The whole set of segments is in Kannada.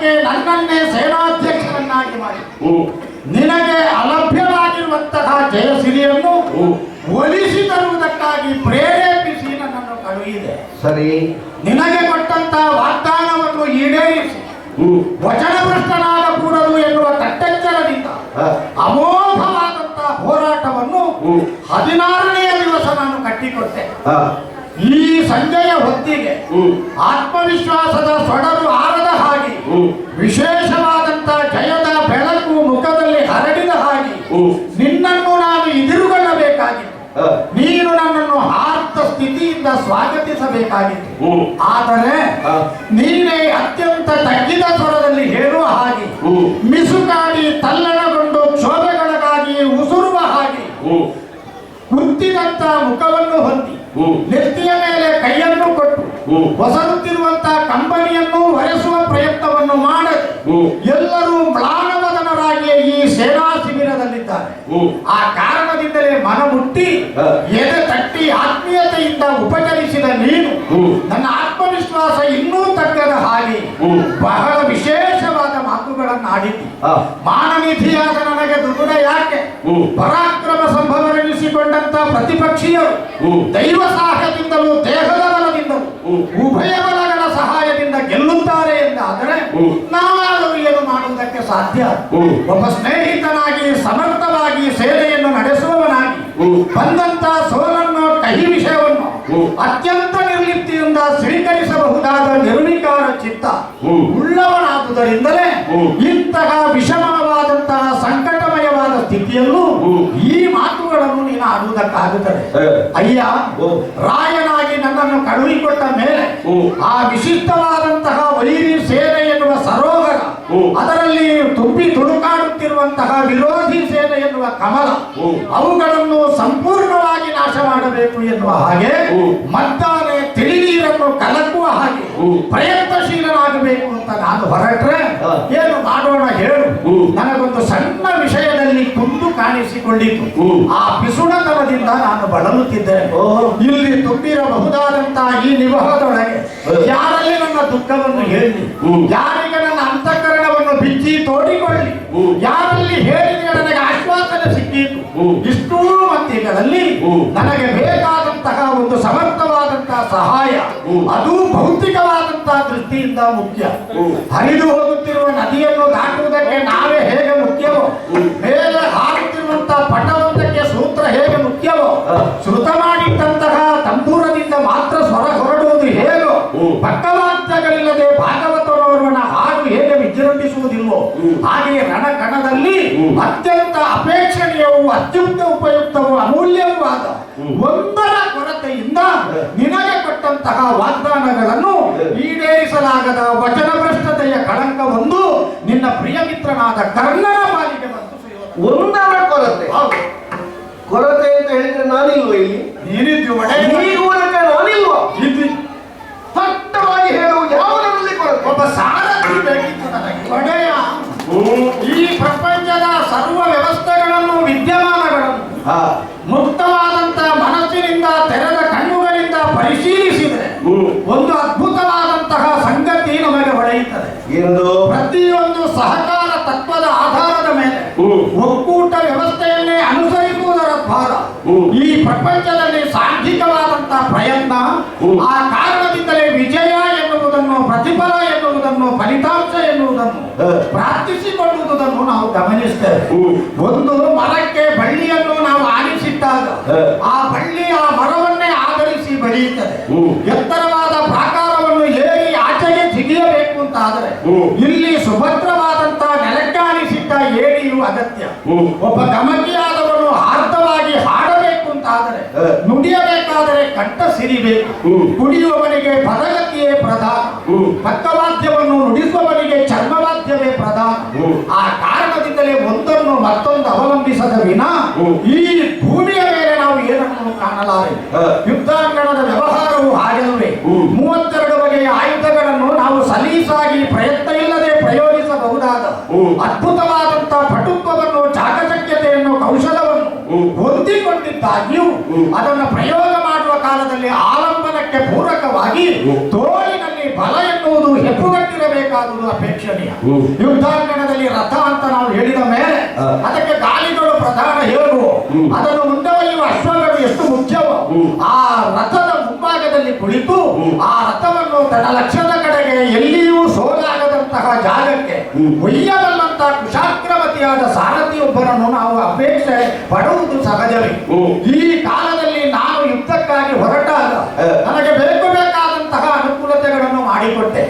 ಯಾಕೆ ನನ್ನನ್ನೇ ಸೇನಾಧ್ಯಕ್ಷರನ್ನಾಗಿ ಮಾಡಿ. ನಿನಗೆ ಅಲಭ್ಯವಾಗಿರುವಂತಹ ಜಯಸಿರಿಯನ್ನು ಒಲಿಸಿ ತರುವುದಕ್ಕಾಗಿ ಪ್ರೇರೇಪಿಸಿ ನನ್ನನ್ನು ಕಳುಹಿದೆ. ಸರಿ. ನಿನಗೆ ಕೊಟ್ಟಂತಹ ವಾಗ್ದಾನವನ್ನು ಈಡೇರಿಸಿ. ವಚನಭ್ರಷ್ಟನಾದ ಕೂಡಲು ಎನ್ನುವ ಕಟ್ಟೆಚ್ಚರದಿಂದ ಅಮೋಘವಾದಂತಹ ಹೋರಾಟವನ್ನು ಹ್ಮ್ ಹದಿನಾರನೆಯ ದಿವಸ ನಾನು ಕಟ್ಟಿಕೊಟ್ಟೆ. ಹ, ಈ ಸಂಜೆಯ ಹೊತ್ತಿಗೆ ಹ್ಮ್ ಆತ್ಮವಿಶ್ವಾಸದ ಸೊಡರು ಹ್ಮ್ ವಿಶೇಷವಾದಂತ ಜಯದ ಬೆಳಕು ಮುಖದಲ್ಲಿ ಹರಡಿದ ಹಾಗೆ ನಿನ್ನನ್ನು ನಾನು ಎದುರುಗೊಳ್ಳಬೇಕಾಗಿತ್ತು. ನೀನು ನನ್ನನ್ನು ಆರ್ತ ಸ್ಥಿತಿಯಿಂದ ಸ್ವಾಗತಿಸಬೇಕಾಗಿತ್ತು. ಆದರೆ ನೀನೇ ಅತ್ಯಂತ ತಗ್ಗಿದ ಸ್ವರದಲ್ಲಿ ಹೇಳುವ ಹಾಗೆ ಮಿಸುಕಾಡಿ ತಲ್ಲಣಗೊಂಡು ಕ್ಷೋಭೆಗೊಳಗಾಗಿ ಉಸುರುವ ಹಾಗೆ ಕುಂತಿದಂತ ಮುಖವನ್ನು ಹೊಂದಿ ನೆತ್ತಿಯ ಮೇಲೆ ಕೈಯನ್ನು ಕೊಟ್ಟು ಹೊಸರುತ್ತಿರುವಂತಹ ಕಂಪನಿಯನ್ನು ಎಲ್ಲರೂ ಮ್ಲಾನವದನರಾಗಿ ಈ ಸೇನಾ ಶಿಬಿರದಲ್ಲಿದ್ದಾರೆ. ಆ ಕಾರಣದಿಂದಲೇ ಮನ ಮುಟ್ಟಿ ಎದೆ ತಟ್ಟಿ ಆತ್ಮೀಯತೆಯಿಂದ ಉಪಚರಿಸಿದ ನೀನು ನನ್ನ ಆತ್ಮವಿಶ್ವಾಸ ಇನ್ನೂ ತಗ್ಗದ ಹಾಗೆ ಬಹಳ ವಿಶೇಷವಾದ ಮಾತುಗಳನ್ನು ಆಡಿದ್ದಿ ಮಾನನಿಧಿಯಾದ ನನಗೆ ದುಗುಣ ಯಾಕೆ? ಪರಾಕ್ರಮ ಸಂಭವರೆನಿಸಿಕೊಂಡಂತ ಪ್ರತಿಪಕ್ಷೀಯರು ದೈವ ಸಹಾಯದಿಂದಲೂ ದೇಹದ ಬಲದಿಂದಲೂ. ಉಭಯ ಬಲಗಳ ಸಹಾಯದಿಂದ ಗೆಲ್ಲುತ್ತಾರೆ ಎಂದಾದರೆ ಹ್ಮ್. ಸಾಧ್ಯ. ಒಬ್ಬ ಸ್ನೇಹಿತನಾಗಿ ಸಮರ್ಥವಾಗಿ ಸೇವೆಯನ್ನು ನಡೆಸುವವನಾಗಿ. ಬಂದಂತ ಸೋಲನ್ನು ಕಹಿ ವಿಷಯವನ್ನು ಅತ್ಯಂತ ನಿರ್ಲಿಪ್ತಿಯಿಂದ ಸ್ವೀಕರಿಸಬಹುದಾದ ನಿರ್ವಿಕಾರ ಚಿತ್ತ. ಉಳ್ಳವನಾದುದರಿಂದಲೇ ಇಂತಹ ವಿಷಮವಾದಂತಹ ಸಂಕಟಮಯವಾದ ಸ್ಥಿತಿಯಲ್ಲೂ ಈ ಮಾತುಗಳನ್ನು ನೀನು ಆಡುವುದಕ್ಕಾಗುತ್ತದೆ ಅಯ್ಯ ರಾಯನಾಗಿ ನನ್ನನ್ನು ಕಳುಹಿಕೊಟ್ಟ ಮೇಲೆ ಆ ವಿಶಿಷ್ಟವಾದಂತಹ ವೈರಿ ಹ್ಮ್. ಅದರಲ್ಲಿ ತುಂಬಿ ತುಡುಕಾಡುತ್ತಿರುವಂತಹ ವಿರೋಧಿ ಸೇನೆ ಎನ್ನುವ ಕಮಲ. ಅವುಗಳನ್ನು ಸಂಪೂರ್ಣವಾಗಿ ನಾಶ ಮಾಡಬೇಕು ಎನ್ನುವ ಹಾಗೆ ಮತ್ತಾನೆ ತಿಳಿನೀರನ್ನು ತಿಳಿ ನೀರನ್ನು ಕಲಕುವ ಹಾಗೆ ಪ್ರಯತ್ನಶೀಲರಾಗಬೇಕು ಅಂತ ನಾನು ಹೊರಟ್ರೆ ಏನು ಮಾಡೋಣ ಹೇಳು. ನನಗೊಂದು ಸಣ್ಣ ವಿಷಯದಲ್ಲಿ ಕುಂದು ಕಾಣಿಸಿಕೊಂಡಿತು. ಆ ಪಿಸುಣತನದಿಂದ ನಾನು ಬಳಲುತ್ತಿದ್ದೇನೆ. ಇಲ್ಲಿ ತುಂಬಿರಬಹುದಾದಂತಹ ಈ ನಿವಹದೊಳಗೆ ಯಾರಲ್ಲಿ ನನ್ನ ದುಃಖವನ್ನು ಹೇಳಿ ಹ್ಮ್. ಬಿಚ್ಚಿ ತೋಡಿಕೊಳ್ಳಿ. ಯಾರಲ್ಲಿ ಹೇಳಿದ್ರೆ ನನಗೆ ಆಶ್ವಾಸನೆ ಸಿಕ್ಕಿತು ಇಷ್ಟು ಹ್ಮ್. ನನಗೆ ಬೇಕಾದಂತಹ ಒಂದು ಸಮರ್ಥವಾದಂತಹ ಸಹಾಯ ಅದು ಭೌತಿಕವಾದಂತಹ ದೃಷ್ಟಿಯಿಂದ ಮುಖ್ಯ. ಹರಿದು ಹೋಗುತ್ತಿರುವ ನದಿಯನ್ನು ದಾಟುವುದಕ್ಕೆ ನಾವೇ ಹೇಗೆ ಮುಖ್ಯವೋ. ಮೇಲೆ ಹಾರುತ್ತಿರುವಂತಹ ಪಟವೊಂದಕ್ಕೆ ಸೂತ್ರ ಹೇಗೆ ಮುಖ್ಯವೋ? ಶ್ರುತ ಮಾಡಿಟ್ಟಂತಹ ತಂಬೂರದಿಂದ ಮಾತ್ರ ಸ್ವರ ಹೊರಡುವುದು ಹೇಗೋ? ಹ್ಮ್. ಪಕ್ಕವಾದ್ಯಗಳಿಲ್ಲದೆ ಭಾಗವತರವರವನ ಹಾಡು ಹೇಗೆ ವಿಜೃಂಭಿಸುವುದಿಲ್ವೋ ಹ್ಮ್. ಹಾಗೆಯೇ ರಣಕಣದಲ್ಲಿ ಕಣದಲ್ಲಿ ಅತ್ಯಂತ ಅಪೇಕ್ಷಣೀಯವು ಅತ್ಯಂತ ಉಪಯುಕ್ತವು ಅಮೂಲ್ಯವೂ ಆದ ಹ್ಮ್. ಒಂದರ ಕೊರತೆಯಿಂದ. ನಿನಗೆ ಕೊಟ್ಟಂತಹ ವಾಗ್ದಾನಗಳನ್ನು. ಈಡೇರಿಸಲಾಗದ ವಚನಭ್ರಷ್ಟತೆಯ ಕಳಂಕ ಒಂದು ನಿನ್ನ ಪ್ರಿಯ ಮಿತ್ರನಾದ ಕರ್ಣನ ಪಾಲಿಗೆ ಬಂತು. ಒಂದರ ಕೊರತೆ. ಕೊರತೆ ಅಂತ ಹೇಳಿದ್ರೆ ನಾನಿಲ್ವ ಇಲ್ಲಿ ಮೂಲಕ ನಾನಿಲ್ವ. ಸ್ಪಷ್ಟವಾಗಿ ಹೇಳು ಯಾವುದರಲ್ಲಿ ಕೊರತೆ ಒಬ್ಬ ಸಾರಥಿ ಬೇಕಿತ್ತು ನನಗೆ ಒಡೆಯ ಹ್ಮ್. ಈ ಪ್ರಪಂಚದ ಸರ್ವ ವ್ಯವಸ್ಥೆಗಳನ್ನು ವಿದ್ಯಮಾನಗಳನ್ನು ಹಾ. ಮುಕ್ತವಾದಂತ ಮನಸ್ಸಿನಿಂದ ತೆರೆದ ಕಣ್ಣುಗಳಿಂದ ಪರಿಶೀಲಿಸಿದರೆ ಹ್ಮ್. ಒಂದು ಅದ್ಭುತವಾದಂತಹ ಸಂಗತಿ ನಮಗೆ ಹೊಳೆಯುತ್ತದೆ ಎಂದು ಪ್ರತಿಯೊಂದು ಸಹಕಾರ ತತ್ವದ ಆಧಾರದ ಮೇಲೆ ಹ್ಮ್. ಒಕ್ಕೂಟ ವ್ಯವಸ್ಥೆಯನ್ನೇ ಅನುಸರಿಸುವುದರ ಭಾರ ಹ್ಮ್. ಈ ಪ್ರಪಂಚದಲ್ಲಿ ಸಾಂಘಿಕವಾದಂತಹ ಪ್ರಯತ್ನ ಆ ಕಾರಣದಿಂದಲೇ ವಿಜಯ ಎನ್ನುವುದನ್ನು ಪ್ರತಿಫಲ ಎನ್ನುವುದನ್ನು ಫಲಿತಾಂಶ ಎನ್ನುವುದನ್ನು ಪ್ರಾರ್ಥಿಸಿಕೊಳ್ಳುವುದನ್ನು ನಾವು ಗಮನಿಸ್ತೇವೆ. ಒಂದು ಮರಕ್ಕೆ ಬಳ್ಳಿಯನ್ನು ನಾವು ಆರಿಸಿಟ್ಟಾಗ ಆ ಬಳ್ಳಿ ಆ ಮರವನ್ನೇ ಆಧರಿಸಿ ಬೆಳೆಯುತ್ತದೆ. ಎತ್ತರವಾದ ಪ್ರಾಕಾರವನ್ನು ಏರಿ ಆಚೆಗೆ ಜಿಗಿಯಬೇಕು ಅಂತ ಆದರೆ ಇಲ್ಲಿ ಸುಭದ್ರವಾದಂತಹ ನೆಲಕ್ಕೆ ಆರಿಸಿಟ್ಟ ಏರಿಯು ಅಗತ್ಯ. ಒಬ್ಬ ಗಮಕಿಯಾದವನು ಆರ್ತವಾಗಿ ಹಾಡಬೇಕು ಅಂತ ಆದರೆ ಹ. ನುಡಿಯಬೇಕಾದರೆ ಕಂಠ ಸಿರಿಬೇಕು ಕುಡಿಯುವವನಿಗೆ ಪದಗತಿಯೇ ಪ್ರಧಾನ. ಪಕ್ಕವಾದ್ಯವನ್ನು ನುಡಿಸುವವನಿಗೆ ಚರ್ಮವಾದ್ಯವೇ ಪ್ರಧಾನ. ಆ ಕಾರಣದಿಂದಲೇ ಒಂದನ್ನು ಮತ್ತೊಂದು ಅವಲಂಬಿಸದ ವಿನ ಈ ಭೂಮಿಯ ಮೇಲೆ ನಾವು ಏನನ್ನು ಕಾಣಲಾರೆ. ಯುದ್ಧಾಂಗಣದ ವ್ಯವಹಾರವು ಹಾಗೆಲ್ಲವೇ. ಮೂವತ್ತೆರಡು ಬಗೆಯ ಆಯುಧಗಳನ್ನು ನಾವು ಸಲೀಸಾಗಿ ಪ್ರಯತ್ನ ಅದನ್ನು ಪ್ರಯೋಗ ಮಾಡುವ ಕಾಲದಲ್ಲಿ ಆಲಂಬನಕ್ಕೆ ಪೂರಕವಾಗಿ. ತೋಳಿನಲ್ಲಿ ಬಲ ಎನ್ನುವುದು ಹೆಪ್ಪುಗಟ್ಟಿರಬೇಕಾದುದು ಅಪೇಕ್ಷಣೀಯ. ಯುದ್ಧಾಂಗಣದಲ್ಲಿ ರಥ ಅಂತ ನಾವು ಹೇಳಿದ ಮೇಲೆ ಅದಕ್ಕೆ ಗಾಲಿಗಳು ಪ್ರಧಾನ ಹೇಳುವ ಅದನ್ನು ಮುಂದೊಯ್ಯುವ ಅಶ್ವಗಳು ಎಷ್ಟು ಮುಖ್ಯವೋ ಆ ರಥದ ಮುಂಭಾಗದಲ್ಲಿ ಕುಳಿತು ಆ ರಥವನ್ನು ತನ್ನ ಲಕ್ಷದ ಕಡೆಗೆ ಎಲ್ಲಿಯೂ ಸೋಲಾಗದಂತಹ ಜಾಗಕ್ಕೆ ಹ್ಮ್. ಒಯ್ಯಬಲ್ಲಂತಹ ಕುಶಾಗ್ರವತಿಯಾದ ಸಾರಥಿಯೊಬ್ಬರನ್ನು ನಾವು ಅಪೇಕ್ಷೆ ಪಡುವುದು ಸಹಜವೇ. ಈ ಕಾಲದಲ್ಲಿ ನಾನು ಯುದ್ಧಕ್ಕಾಗಿ ಹೊರಟಾಗ ಹ. ನನಗೆ ಬೇಕು ಬೇಕಾದಂತಹ ಅನುಕೂಲತೆಗಳನ್ನು ಮಾಡಿಕೊಟ್ಟೆ ಹ್ಮ್.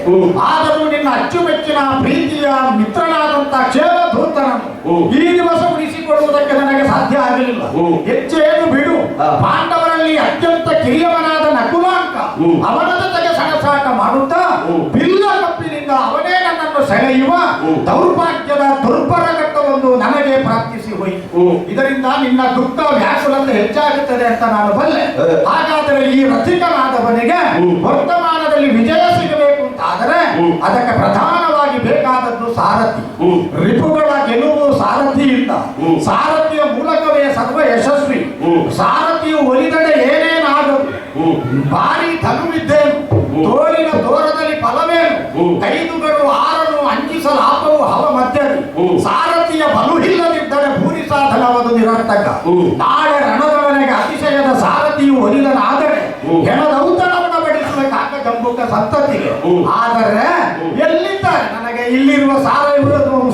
ಆದರೂ ನಿನ್ನ ಅಚ್ಚುಮೆಚ್ಚಿನ ಪ್ರೀತಿಯ ಮಿತ್ರನಾದಂತ ಕ್ಷೇಮಧೂತನನ್ನು. ಈ ದಿವಸ ಉಳಿಸಿಕೊಳ್ಳುವುದಕ್ಕೆ ನನಗೆ ಸಾಧ್ಯ ಆಗಲಿಲ್ಲ. ಹೆಚ್ಚೇನು ಬಿಡು ಪಾಂಡವರಲ್ಲಿ ಅತ್ಯಂತ ಕಿರಿಯವನಾದ ನಕುಲಾಂಕ. ಅವನ ಜೊತೆಗೆ ಸಣಸಾಟ ಮಾಡುತ್ತಾ. ಬಿಲ್ಲ ಕಪ್ಪಿನಿಂದ ಅವನೇ ನನ್ನನ್ನು ಸೆಳೆಯುವ. ದೌರ್ಭಾಗ್ಯದ ದುರ್ಬರ ಘಟ್ಟವೊಂದು ನನಗೆ ಪ್ರಾಪ್ತಿಸಿ ಹೋಯಿತು. ಇದರಿಂದ ನಿನ್ನ ದುಃಖ ವ್ಯಾಕುಲತೆ ಹೆಚ್ಚಾಗುತ್ತದೆ ಅಂತ ನಾನು ಬಲ್ಲೆ. ಹಾಗಾದರೆ ಈ ರಸಿಕನಾದವನಿಗೆ ವರ್ತಮಾನದಲ್ಲಿ ವಿಜಯ ಸಿಗಬೇಕು ಹ್ಮ್. ಅದಕ್ಕೆ ಪ್ರಧಾನವಾಗಿ ಬೇಕಾದದ್ದು ಸಾರಥಿ. ರಿಪುಗಳ ಗೆಲುವು ಸಾರಥಿಯಿಂದ ಹ್ಮ್. ಸಾರಥಿಯ ಮೂಲಕವೇ ಸರ್ವ ಯಶಸ್ವಿ ಸಾರಥಿಯು ಒಲಿದಡೆ ಏನೇನಾಗದು. ಭಾರಿ ಧನುವಿದ್ದೇನು. ತೋಳಿನ ದೂರದಲ್ಲಿ ಫಲವೇನು. ಕೈದುಗಳು ಆರನು ಅಂಜಿಸಲಾಪವು ಹವ ಮಧ್ಯದಿ. ಸಾರಥಿಯ ಬಲುಹಿಲ್ಲದಿದ್ದರೆ ಭೂರಿ ಸಾಧನವದು ನಿರರ್ಥಕ. ನಾಳೆ ರಣದವನೆಗೆ ಅತಿಶಯದ ಆದರೆ. ಎಲ್ಲಿದ್ದಾರೆ? ನನಗೆ ಇಲ್ಲಿರುವ ಸಾರ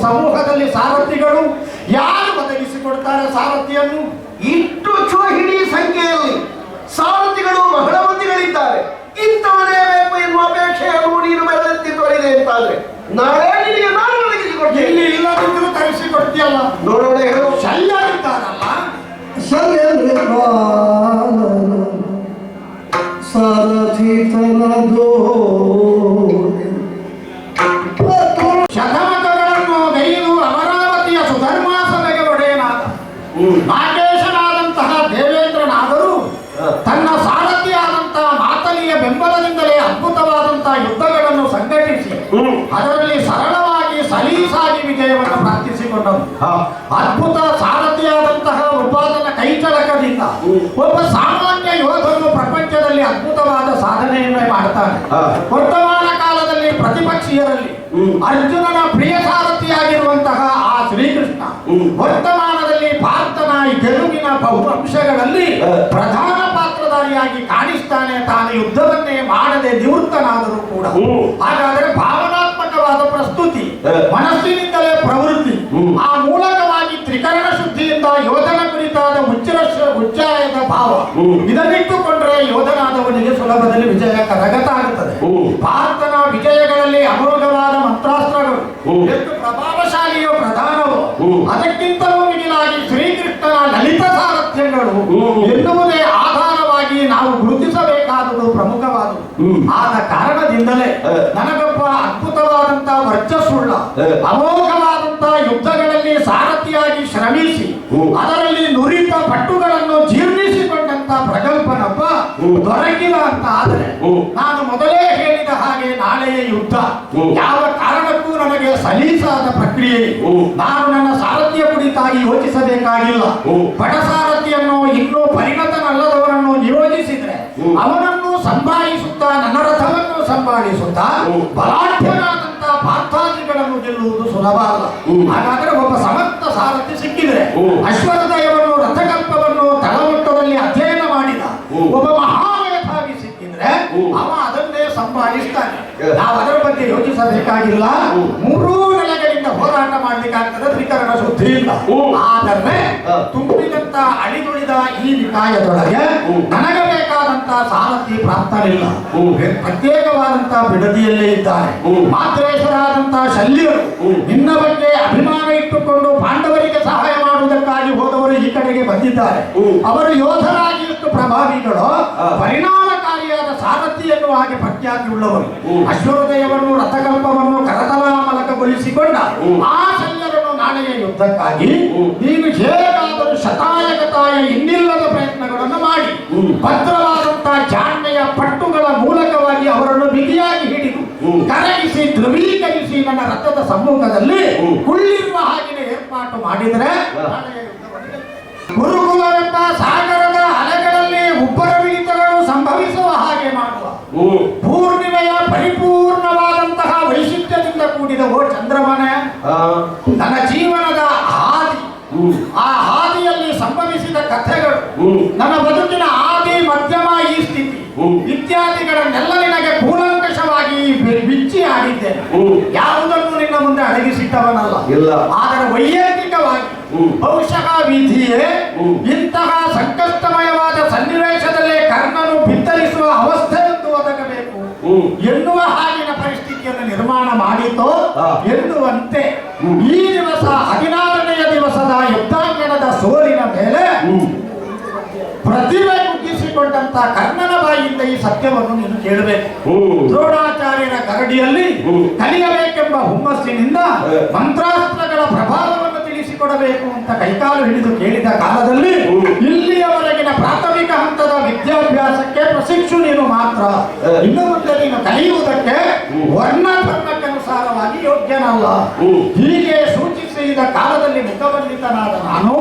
ಸಮೂಹದಲ್ಲಿ ಸಾರಥಿಗಳು. ಯಾರು ಒದಗಿಸಿಕೊಡ್ತಾರೆ ಸಾರಥಿಯನ್ನು? ಇಷ್ಟು ಚೋಹಿಣಿ ಸಂಖ್ಯೆಯಲ್ಲಿ ಸಾರಥಿಗಳು ಬಹಳ ಮಂದಿಗಳಿದ್ದಾರೆ ಇಂಥವರೇ ಬೇಕು ಎನ್ನುವ ಅಪೇಕ್ಷೆ ನೀನು ಮೆರೆದಂತೆ ತೋರಿದೆ ಅಂತಾದ್ರೆ. ನಾಳೆ ನಿನಗೆ ನಾನು ಒದಗಿಸಿಕೊಡ್ತೀನಿ. ಇಲ್ಲಿ ಇಲ್ಲದಿದ್ದರೂ ತರಿಸಿಕೊಡ್ತೀಯಲ್ಲ? ನೋಡೋಣ ಹೇಳು. ಶಲ್ಯರಿದ್ದಾರಲ್ಲ ಸಾರಥಿತನದೋ ಅದ್ಭುತ ಸಾರಥಿಯಾದಂತಹ ಉಪಾದನ ಕೈಚಳಕದಿಂದ. ಒಬ್ಬ ಸಾಮಾನ್ಯ ಯೋಧನು ಪ್ರಪಂಚದಲ್ಲಿ ಅದ್ಭುತವಾದ ಸಾಧನೆಯನ್ನು ಮಾಡ್ತಾನೆ. ವರ್ತಮಾನ ಕಾಲದಲ್ಲಿ ಪ್ರತಿಪಕ್ಷೀಯರಲ್ಲಿ. ಅರ್ಜುನನ ಪ್ರಿಯ ಸಾರಥಿಯಾಗಿರುವಂತಹ ಆ ಶ್ರೀಕೃಷ್ಣ ವರ್ತಮಾನದಲ್ಲಿ ಭಾರತನ ಗೆಲುವಿನ ಬಹುಅಂಶಗಳಲ್ಲಿ ಪ್ರಧಾನ ಪಾತ್ರಧಾರಿಯಾಗಿ ಕಾಣಿಸ್ತಾನೆ ತಾನು ಯುದ್ಧವನ್ನೇ ಮಾಡದೆ ನಿವೃತ್ತನಾದರೂ ಕೂಡ. ಹಾಗಾದರೆ ಹ. ಮನಸ್ಸಿನಿಂದಲೇ ಪ್ರವೃತ್ತಿ ಆ ಮೂಲಕವಾಗಿ ತ್ರಿಕರಣ ಶುದ್ಧಿಯಿಂದ ಯೋಧನ ಕುರಿತಾದ ಉಚ್ಚರ ಉಚ್ಚಾಯದ ಭಾವ. ಇದನ್ನಿಟ್ಟುಕೊಂಡ್ರೆ ಯೋಧನಾದವನಿಗೆ ಸುಲಭದಲ್ಲಿ ವಿಜಯ ಕರಗತ ಆಗುತ್ತದೆ. ಭಾರತನ ವಿಜಯಗಳಲ್ಲಿ ಅಮೋಘವಾದ ಮಂತ್ರಾಸ್ತ್ರಗಳು. ಎಷ್ಟು ಪ್ರಭಾವಶಾಲಿಯೋ ಪ್ರಧಾನವೋ. ಅದಕ್ಕಿಂತಲೂ ಮಿಗಿಲಾಗಿ ಶ್ರೀಕೃಷ್ಣನ ಲಲಿತ ಸಾರಥ್ಯಗಳು. ಎನ್ನುವುದೇ ಆಧಾರವಾಗಿ ನಾವು ಗುರುತಿಸಬೇಕಾದುದು ಪ್ರಮುಖವಾದುದು ಹ್ಮ್. ಆದ ಕಾರಣದಿಂದಲೇ ಹ. ವರ್ಚಸ್ಸುಳ್ಳ ಅಮೋಘವಾದಂತಹ ಯುದ್ಧಗಳಲ್ಲಿ ಸಾರಥಿಯಾಗಿ ಶ್ರಮಿಸಿ ಅದರಲ್ಲಿ ನುರಿತ ಪಟ್ಟುಗಳನ್ನು ಜೀರ್ಣಿಸಿಕೊಂಡಂತ ಪ್ರಕಲ್ಪನಪ್ಪ ದೊರಕಿಲ್ಲ ದೊರಕಿದ ಅಂತ ಆದರೆ. ನಾನು ಮೊದಲೇ ಹೇಳಿದ ಹಾಗೆ ನಾಳೆಯ ಯುದ್ಧ. ಯಾವ ಕಾರಣಕ್ಕೂ ನನಗೆ ಸಲೀಸಾದ ಪ್ರಕ್ರಿಯೆ. ನಾನು ನನ್ನ ಸಾರಥಿಯ ಕುರಿತಾಗಿ ಯೋಚಿಸಬೇಕಾಗಿಲ್ಲ. ಹ್ಮ್. ಪಟ ಸಾರಥಿಯನ್ನು ಇನ್ನೂ ಪರಿಣತನಲ್ಲದವರನ್ನು ನಿಯೋಜಿಸಿದ್ರೆ. ಅವನನ್ನು ಸಂಭಾಳಿಸುತ್ತಾ ನನ್ನ ರಥವನ್ನು ಸಂಭಾಳಿಸುತ್ತಾ ಹ್ಮ್. ಪಾರ್ಥಾದಿಗಳನ್ನು ಗೆಲ್ಲುವುದು ಸುಲಭ ಅಲ್ಲ ಹಾಗಾದ್ರೆ ಒಬ್ಬ ಸಮರ್ಥ ಸಾರಥಿ ಸಿಕ್ಕಿದ್ರೆ ಹ್ಮ್. ಅಶ್ವತ್ಥಯವನ್ನು ರಥಕಲ್ಪವನ್ನು ತಳಮಟ್ಟದಲ್ಲಿ ಅಧ್ಯಯನ ಮಾಡಿದ. ಒಬ್ಬ ಮಹಾಮೇಧಾವಿ ಸಿಕ್ಕಿದ್ರೆ. ಅವ ಅದನ್ನೇ ಸಂಪಾದಿಸ್ತಾನೆ. ನಾವು ಅದರ ಬಗ್ಗೆ ಯೋಚಿಸಬೇಕಾಗಿಲ್ಲ. ಮೂರೂ ನೆಲೆಗಳಿಂದ ಹೋರಾಟ ಮಾಡ್ಲಿಕ್ಕಾಗ್ತದೆ ತ್ರಿಕರಣ ಶುದ್ಧಿಯಿಂದ ಇಲ್ಲ ಆದರೆ. ತುಂಬಿದಂತ ಅಳಿದುಳಿದ ಈ ನಿಕಾಯದೊಳಗೆ. ನನಗೆ ಬೇಕಾದಂತಹ ಸಾರಥಿ ಪ್ರಾಪ್ತನಿಲ್ಲ ಪ್ರತ್ಯೇಕವಾದಂತಹ ಪ್ರತ್ಯೇಕವಾದಂತ ಬಿಡದಿಯಲ್ಲೇ ಇದ್ದಾರೆ. ಮಾತ್ರೇಶ್ವರಾದಂತಹ ಮಾತ್ರೇಶ್ವರಾದಂತ ಶಲ್ಯರು. ನಿನ್ನ ಬಗ್ಗೆ ಅಭಿಮಾನ ಇಟ್ಟುಕೊಂಡು ಪಾಂಡವರಿಗೆ ಸಹಾಯ ಮಾಡುವುದಕ್ಕಾಗಿ ಹೋದವರು ಈ ಕಡೆಗೆ ಬಂದಿದ್ದಾರೆ. ಅವರು ಯೋಧರಾಗಿ ಪ್ರಭಾವಿಗಳು ಪರಿಣಾಮಕಾರಿಯಾದ ಸಾರಥಿ ಎನ್ನುವ ಹಾಗೆ ಪ್ರಖ್ಯಾತಿ ಉಳ್ಳವರು. ಹ್ಮ್. ಅಶ್ವೋದಯವನ್ನು ರಥಕಲ್ಪವನ್ನು ಕರತಲಾಮಲಕಗೊಳಿಸಿಕೊಂಡ. ಆ ಶಲ್ಯರನ್ನು ನಾಳೆಯ ಯುದ್ಧಕ್ಕಾಗಿ ನೀನು ನೀನು ಹೇಗಾದರೂ ಶತಾಯ ಗತಾಯ ಇನ್ನಿಲ್ಲದ ಪ್ರಯತ್ನಗಳನ್ನು ಮಾಡಿ. ಭದ್ರವಾದಂತಹ ಜಾಣ್ಮೆಯ ಪಟ್ಟುಗಳ ಮೂಲಕವಾಗಿ ಅವರನ್ನು ಬಿಗಿಯಾಗಿ ಹಿಡಿದು. ಕರಗಿಸಿ ಧ್ರುವೀಕರಿಸಿ ನನ್ನ ರಥದ ಸಮ್ಮುಖದಲ್ಲಿ. ಕುಳ್ಳಿರುವ ಹಾಗೆ ಏರ್ಪಾಟು ಮಾಡಿದರೆ ಗುರುಕುಲವೆಂಬ ಸಾಗರದ ಅಲೆಗಳಲ್ಲಿ ಉಬ್ಬರ ಮಿಳಿತಗಳು ಸಂಭವಿಸುವ ಹಾಗೆ ಮಾಡುವ ಪೂರ್ಣಿಮೆಯ ಪರಿಪೂರ್ಣವಾದಂತಹ ವೈಶಿಷ್ಟ್ಯದಿಂದ ಕೂಡಿದ ಓ ಚಂದ್ರಮನೆ ನನ್ನ ಜೀವನದ ಹಾದಿ ಆ ಕಥೆಗಳು. ನನ್ನ ಬದುಕಿನ ಆದಿ ಮಧ್ಯಮ ಈ ಸ್ಥಿತಿ. ಇತ್ಯಾದಿಗಳನ್ನೆಲ್ಲ ನಿನಗೆ ಕೂಲಂಕಷವಾಗಿ ಬಿಚ್ಚಿ ಆಡಿದ್ದೇನೆ ಹ್ಮ್. ಯಾವುದನ್ನು ನಿನ್ನ ಮುಂದೆ ಅಡಗಿಸಿಟ್ಟವನಲ್ಲ ಇಲ್ಲ. ಆದರೆ ವೈಯಕ್ತಿಕವಾಗಿ. ಬಹುಶಃ ವಿಧಿಯೇ. ಇಂತಹ ಸಂಕಷ್ಟಮಯವಾದ ಸನ್ನಿವೇಶದಲ್ಲೇ ಕರ್ಣನು ಭಿತ್ತರಿಸುವ ಅವಸ್ಥೆಯೊಂದು ಒದಗಬೇಕು ಎನ್ನುವ ಹಾಗಿನ ಪರಿಸ್ಥಿತಿಯನ್ನು ನಿರ್ಮಾಣ ಮಾಡಿತೋ ಎನ್ನುವಂತೆ ಈ ದಿವಸ ಹದಿನಾರನೆಯ ದಿವಸದ ಯುದ್ಧಾಂಗಣದ ಸೋಲಿನ ಮೇಲೆ. ಪ್ರತಿಭೆ ಕುಗ್ಗಿಸಿಕೊಂಡಂತ ಕರ್ಣನ ಬಾಯಿಯಿಂದ ಈ ಸತ್ಯವನ್ನು ನೀನು ಕೇಳಬೇಕು. ದ್ರೋಣಾಚಾರ್ಯರ ಕರಡಿಯಲ್ಲಿ. ಕಲಿಯಬೇಕೆಂಬ ಹುಮ್ಮಸ್ಸಿನಿಂದ. ಮಂತ್ರಾಸ್ತ್ರಗಳ ಪ್ರಭಾವವನ್ನು ತಿಳಿಸಿಕೊಡಬೇಕು ಅಂತ ಕೈಕಾಲು ಹಿಡಿದು ಕೇಳಿದ ಕಾಲದಲ್ಲಿ ಇಲ್ಲಿಯವರೆಗಿನ ಪ್ರಾಥಮಿಕ ಹಂತದ ವಿದ್ಯಾಭ್ಯಾಸಕ್ಕೆ ಪ್ರಶಿಕ್ಷು ನೀನು ಮಾತ್ರ. ಇನ್ನು ಮುಂದೆ ನೀನು ಕಲಿಯುವುದಕ್ಕೆ. ವರ್ಣ ಧರ್ಮಕ್ಕನುಸಾರವಾಗಿ ಯೋಗ್ಯನಲ್ಲ ಹೀಗೆ ಸೂಚಿಸಿದ ಕಾಲದಲ್ಲಿ ಮುಖವಂದಿತನಾದ ನಾನು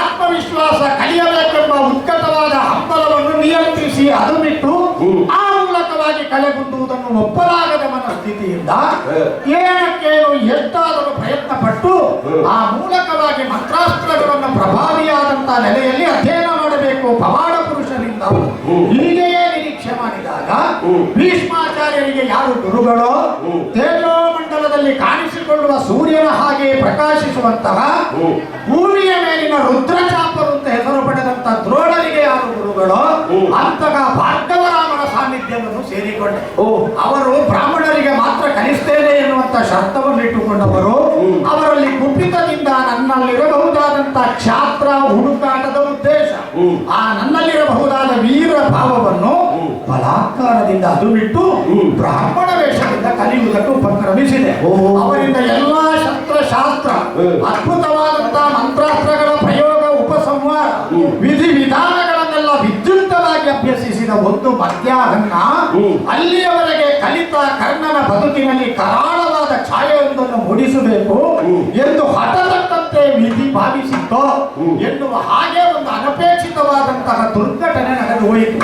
ಆತ್ಮವಿಶ್ವಾಸ ಕಲಿಯಬೇಕೆಂಬ ಉತ್ಕಟವಾದ ಹಂಬಲವನ್ನು ನಿಯಂತ್ರಿಸಿ ಅದು ಬಿಟ್ಟು ಆ ಮೂಲಕವಾಗಿ ಕಳೆಗುಂದುವುದನ್ನು ಒಪ್ಪಲಾಗದ ಮನಸ್ಥಿತಿಯಿಂದ. ಏನಕ್ಕೇನು ಎಷ್ಟಾದರೂ ಪ್ರಯತ್ನ ಪಟ್ಟು ಆ ಮೂಲಕವಾಗಿ ಮಂತ್ರಾಸ್ತ್ರಗಳನ್ನು ಪ್ರಭಾವಿಯಾದಂತಹ ನೆಲೆಯಲ್ಲಿ ಅಧ್ಯಯನ ಮಾಡಬೇಕು ಪವಾಡ ಪುರುಷರಿಂದ. ಹೀಗೆಯೇ ನಿರೀಕ್ಷೆ ಮಾಡಿದಾಗ ಭೀಷ್ಮಾಚಾರ್ಯರಿಗೆ ಯಾರು ಗುರುಗಳೋ ಹ್ಮ್. ಕಾಣಿಸಿಕೊಳ್ಳುವ ಸೂರ್ಯನ ಹಾಗೆ ಪ್ರಕಾಶಿಸುವಂತಹ. ಭೂಮಿಯ ಮೇಲಿನ ರುದ್ರಚಾಪರು ಅಂತ ಹೆಸರು ಪಡೆದಂತ ದ್ರೋಣರಿಗೆ ಯಾರು ಗುರುಗಳು. ಅಂತಹ ಭಾರ್ಗವರಾಮನ ಸಾನ್ನಿಧ್ಯವನ್ನು ಸೇರಿಕೊಂಡೆ. ಅವರು ಬ್ರಾಹ್ಮಣರಿಗೆ ಮಾತ್ರ ಕಲಿಸ್ತೇನೆ ಎನ್ನುವಂತ ಶರ್ತವನ್ನು ಇಟ್ಟುಕೊಂಡವರು ಅವರಲ್ಲಿ ಕುಪಿತದಿಂದ ನನ್ನಲ್ಲಿರಬಹುದಾದಂತಹ ಕ್ಷಾತ್ರ ಹುಡುಕಾಟದ ಉದ್ದೇಶ ಆ ನನ್ನಲ್ಲಿರಬಹುದಾದ ವೀರ ಭಾವವನ್ನು. ಬಲಾತ್ಕಾರದಿಂದ ಅದು ಬಿಟ್ಟು ಬ್ರಾಹ್ಮಣ ವೇಷದಿಂದ ಕಲಿಯುವುದಕ್ಕೆ ಉಪಕ್ರಮಿಸಿದೆ. ಅವರಿಂದ ಎಲ್ಲಾ ಶಸ್ತ್ರಶಾಸ್ತ್ರ. ಅದ್ಭುತವಾದಂತಹ ಮಂತ್ರಾಸ್ತ್ರಗಳ ಪ್ರಯೋಗ ಉಪಸಂಹಾರ. ವಿಧಿ ವಿಧಾನಗಳನ್ನೆಲ್ಲ ವಿದ್ಯುಕ್ತವಾಗಿ ಅಭ್ಯಸಿಸಿದ ಒಂದು ಮಧ್ಯಾಹ್ನ. ಅಲ್ಲಿಯವರೆಗೆ ಕಲಿತ ಕರ್ಣನ ಬದುಕಿನಲ್ಲಿ ಕರಾಳವಾದ ಛಾಯೆಯೊಂದನ್ನು ಮೂಡಿಸಬೇಕು ಎಂದು ಹಠದಟ್ಟಂತೆ ವಿಧಿ ಭಾವಿಸಿತ್ತೋ. ಎನ್ನುವ ಹಾಗೆ ಒಂದು ಅನಪೇಕ್ಷಿತವಾದಂತಹ ದುರ್ಘಟನೆ ನಡೆದು ಹೋಯಿತು.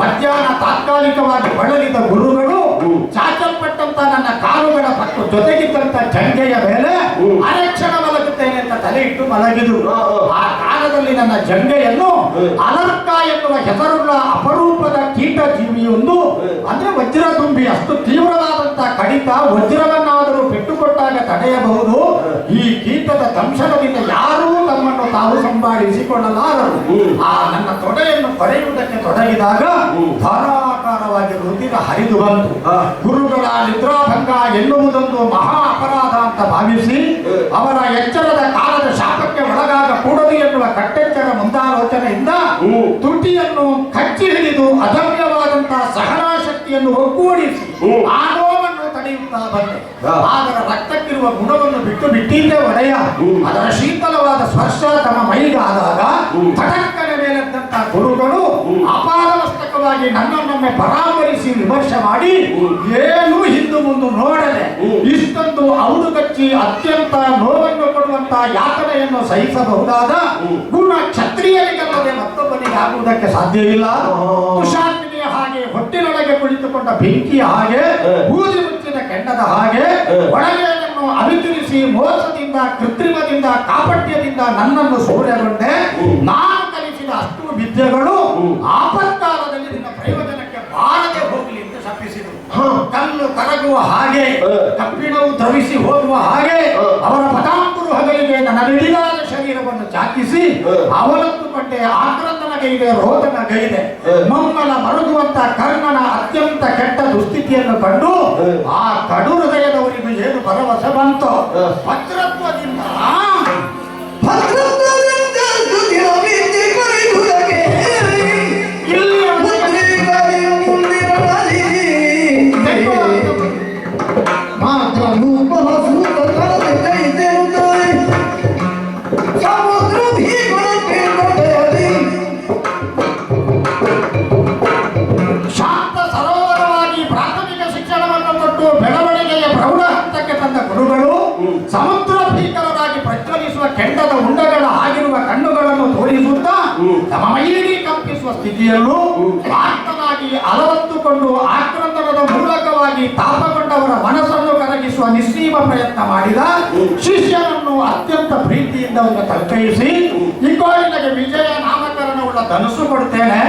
ಮಧ್ಯಾಹ್ನ ತಾತ್ಕಾಲಿಕವಾಗಿ ಬಳಲಿದ ಗುರುಗಳು ಚಾಚಲ್ಪಟ್ಟಂತಹ ಚಾಚಲ್ಪಟ್ಟಂತ ನನ್ನ ಕಾಲುಗಳ ಮತ್ತು ಜೊತೆಗಿದ್ದಂತ ಜಂಗೆಯ ಮೇಲೆ. ಅರಕ್ಷಣ ಮಲಗುತ್ತೇನೆ ಅಂತ ತಲೆ ಇಟ್ಟು ಮಲಗಿದ್ರು. ಆ, ಕಾಲದಲ್ಲಿ ನನ್ನ ಜಂಗೆಯನ್ನು. ಅಲರ್ಕ ಎನ್ನುವ ಹೆಸರುಳ್ಳ ಅಪರೂಪದ ಕೀಟ ಜೀವಿಯೊಂದು ಅಂದ್ರೆ ವಜ್ರ ತುಂಬಿ ಅಷ್ಟು ತೀವ್ರವಾದಂತ ಕಡಿತ ವಜ್ರವನ್ನಾದರೂ ಬಿಟ್ಟುಕೊಟ್ಟಾಗ ತಡೆಯಬಹುದು. ಈ ಕೀಟದ ದಂಶನದಿಂದ ಯಾರೂ ತಾವು ಸಂಭಾಳಿಸಿಕೊಳ್ಳಲಾರರು ಹ್ಮ್. ಆ ನನ್ನ ತೊಡೆಯನ್ನು ಪಡೆಯುವುದಕ್ಕೆ ತೊಡಗಿದಾಗ. ಧಾರಾಕಾರವಾಗಿ ರುದಿರ ಹರಿದು ಬಂತು ಗುರುಗಳ ನಿದ್ರಾಭಂಗ ಎನ್ನುವುದೊಂದು ಮಹಾ ಅಪರಾಧ ಅಂತ ಭಾವಿಸಿ ಅವರ ಎಚ್ಚರದ ಕಾಲದ ಶಾಪಕ್ಕೆ ಒಳಗಾಗ ಕೂಡದು ಎನ್ನುವ ಕಟ್ಟೆಚ್ಚರ ಮುಂದಾಲೋಚನೆಯಿಂದ. ತುಟಿಯನ್ನು ಕಚ್ಚಿ ಹಿಡಿದು ಅದಮ್ಯವಾದಂತಹ ಸಹನಾ ಶಕ್ತಿಯನ್ನು ಒಗ್ಗೂಡಿಸಿ ಹ್ಮ್. ಆ ನೋವನ್ನು ಬಂದೆ ಹಾ. ಅದರ ರಕ್ತಕ್ಕಿರುವ ಗುಣವನ್ನು ಬಿಟ್ಟು ಬಿಟ್ಟಿದ್ದೆ ಒಡೆಯ. ಅದರ ಶೀತಲವಾದ ಸ್ಪರ್ಶ ತಮ್ಮ ಮೈಗಾದಾಗ ಹ್ಮ್. ತಟಕ್ಕನೆ ಮೇಲೆದ್ದಂತ ಗುರುಗಳು ಅಪಾರಮಸ್ತಕವಾಗಿ ನನ್ನನ್ನೊಮ್ಮೆ ಪರಾಮರಿಸಿ ವಿಮರ್ಶೆ ಮಾಡಿ. ಏನು ಹಿಂದು ಮುಂದೆ ನೋಡದೆ. ಇಷ್ಟೊಂದು ಅವರು ಕಚ್ಚಿ ಅತ್ಯಂತ ನೋವನ್ನು ಕೊಡುವಂತ ಯಾತನೆಯನ್ನು ಸಹಿಸಬಹುದಾದ. ಗುಣ ಕ್ಷತ್ರಿಯರಿಗಲ್ಲದೆ ಮತ್ತೊಬ್ಬನಿಗೆ ಆಗುವುದಕ್ಕೆ ಸಾಧ್ಯವಿಲ್ಲ ತುಷಾರ್ಮಿನಿಯ ಹಾಗೆ ಹೊಟ್ಟಿನೊಳಗೆ ಕುಳಿತುಕೊಂಡ ಬೆಂಕಿಯ ಹಾಗೆ. ಬೂದಿ ಮುಚ್ಚಿದ ಕೆಂಡದ ಹಾಗೆ ಹ. ಒಳಗೆಯನ್ನು ಅವಿತರಿಸಿ ಮೋಸದಿಂದ ಕೃತ್ರಿಮದಿಂದ ಕಾಪಟ್ಯದಿಂದ ನನ್ನನ್ನು ಸೂರ್ಯಗೊಂಡೆ. ನಾನು ಕಲಿಸಿದ ಅಷ್ಟು ವಿದ್ಯೆಗಳು. ಆಪತ್ಕಾಲದಲ್ಲಿ ನಿನ್ನ ಪ್ರಯೋಜನಕ್ಕೆ ಬಾರದೆ ಹೋಗಲಿ ಎಂದು ಶಪಿಸಿದರು ಕಲ್ಲು ಕರಗುವ ಹಾಗೆ. ಕಬ್ಬಿಣವು ದ್ರವಿಸಿ ಹೋಗುವ ಹಾಗೆ ಅವರ ಪದಾಂಕುರು ಹಗಲಿಗೆ ನನ್ನ ಶರೀರವನ್ನು ಚಾಕಿಸಿ ಹ. ಅವಲತ್ತುಕೊಂಡೆ ಆಕ್ರಂದನಗೈದೆ ರೋದನಗೈದೆ ಗೈದೆ. ಮಮ್ಮಲ ಮರುಗುವಂತ ಕರ್ಣನ ಅತ್ಯಂತ ಕೆಟ್ಟ ದುಸ್ಥಿತಿಯನ್ನು ಕಂಡು ಆ ಕಡು ಹೃದಯದವರಿಗೂ ಏನು ಭರವಸೆ ಬಂತು ಹ. ಸಮುದ್ರ ಭೀಕರರಾಗಿ ಪ್ರಜ್ವಲಿಸುವ ಕೆಂಡದ ಉಂಡಗಳ ಆಗಿರುವ ಕಣ್ಣುಗಳನ್ನು ತೋರಿಸುತ್ತಾ. ತಮ್ಮ ಮೈಲಿಗೆ ಕಂಪಿಸುವ ಸ್ಥಿತಿಯಲ್ಲೂ. ಆರ್ತನಾಗಿ ಅಲವತ್ತುಕೊಂಡು ಆಕ್ರಂದನದ ಮೂಲಕವಾಗಿ ತಾಪಗೊಂಡವರ ಮನಸ್ಸನ್ನು ಕರಗಿಸುವ ನಿಸ್ಸೀಮ ಪ್ರಯತ್ನ ಮಾಡಿದ ಶಿಷ್ಯನನ್ನು ಅತ್ಯಂತ ಪ್ರೀತಿಯಿಂದ ಒಂದು ತಲುಪಿಸಿ ಇಕೋಲಿನಗೆ ವಿಜಯ ನಾಮಕರಣವುಳ್ಳ ಧನಸ್ಸು ಕೊಡುತ್ತೇನೆ.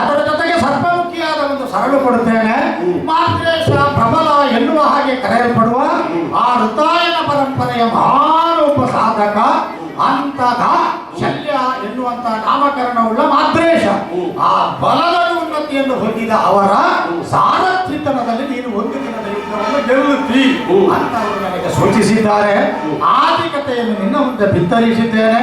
ಅದರ ಜೊತೆಗೆ ಸರ್ಪಮುಖಿಯಾದ ಒಂದು ಸರಳು ಕೊಡುತ್ತೇನೆ ಮಾತ್ರೇಶ ಪ್ರಬಲ ಎನ್ನುವ ಹಾಗೆ ಕರೆಯಲ್ಪಡುವ ಅಂತಗ ಶಲ್ಯ ಎನ್ನುವಂತ ನಾಮಕರಣವುಳ್ಳ ಮಾದ್ರೇಶ. ಆ ಬಲದ ಉನ್ನತಿಯನ್ನು ಹೊಂದಿದ ಅವರ ಸಾರಥಿತನದಲ್ಲಿ ನೀನು ಒಂದು ದಿನದ ಯುದ್ಧವನ್ನು ಗೆಲ್ಲುತ್ತಿ ಅಂತ ಅವರು ನನಗೆ ಸೂಚಿಸಿದ್ದಾರೆ. ಆರ್ಥಿಕತೆಯನ್ನು ನಿನ್ನ ಮುಂದೆ ಬಿತ್ತರಿಸಿದ್ದೇನೆ.